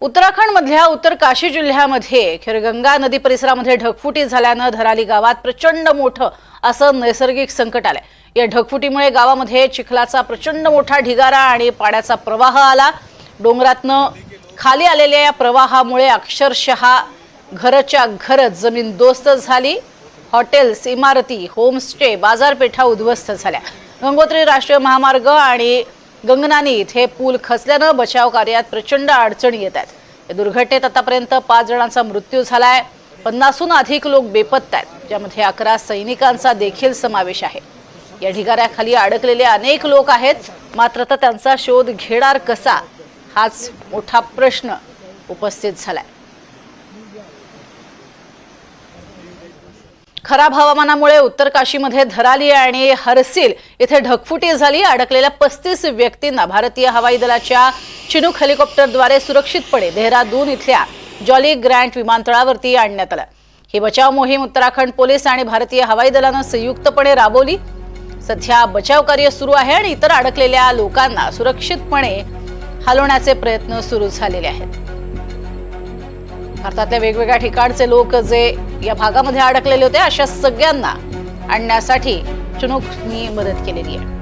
उत्तराखंडमधल्या उत्तर काशी जिल्ह्यामध्ये खिरगंगा नदी परिसरामध्ये ढगफुटी झाल्यानं धराली गावात प्रचंड मोठं असं नैसर्गिक संकट आलंय. या ढगफुटीमुळे गावामध्ये चिखलाचा प्रचंड मोठा ढिगारा आणि पाण्याचा प्रवाह आला. डोंगरातनं खाली आलेल्या या प्रवाहामुळे अक्षरशः घरच्या घरच जमीन दोस्त झाली. हॉटेल्स इमारती होमस्टे बाजारपेठा उद्ध्वस्त झाल्या. गंगोत्री राष्ट्रीय महामार्ग आणि गंगनानी इथे पूल खचल्यानं बचाव कार्यात प्रचंड अडचणी येत आहेत. या दुर्घटनेत आतापर्यंत पाच जणांचा मृत्यू झाला आहे पन्नासहून अधिक लोक बेपत्ता आहेत ज्यामध्ये अकरा सैनिकांचा देखील समावेश आहे. या ढिगाऱ्याखाली अडकलेले अनेक लोक आहेत मात्र तर त्यांचा शोध घेणार कसा? हाच मोठा प्रश्न उपस्थित झालाय. खराब हवामानामुळे उत्तर काशीमध्ये धराली आणि हरसील इथे ढगफुटी झाली. अडकलेल्या पस्तीस व्यक्तींना भारतीय हवाई दलाच्या चिनूक हेलिकॉप्टरद्वारे सुरक्षितपणे देहरादून इथल्या जॉली ग्रँट विमानतळावरती आणण्यात आलं. ही बचाव मोहीम उत्तराखंड पोलीस आणि भारतीय हवाई दलानं संयुक्तपणे राबवली. सध्या बचाव कार्य सुरू आहे आणि इतर अडकलेल्या लोकांना सुरक्षितपणे हलवण्याचे प्रयत्न सुरू झालेले आहेत. भारतातल्या वेगवेगळ्या ठिकाणचे लोक जे या भागामध्ये अडकलेले होते अशा सगळ्यांना आणण्यासाठी चुनूकनी मदत केलेली आहे.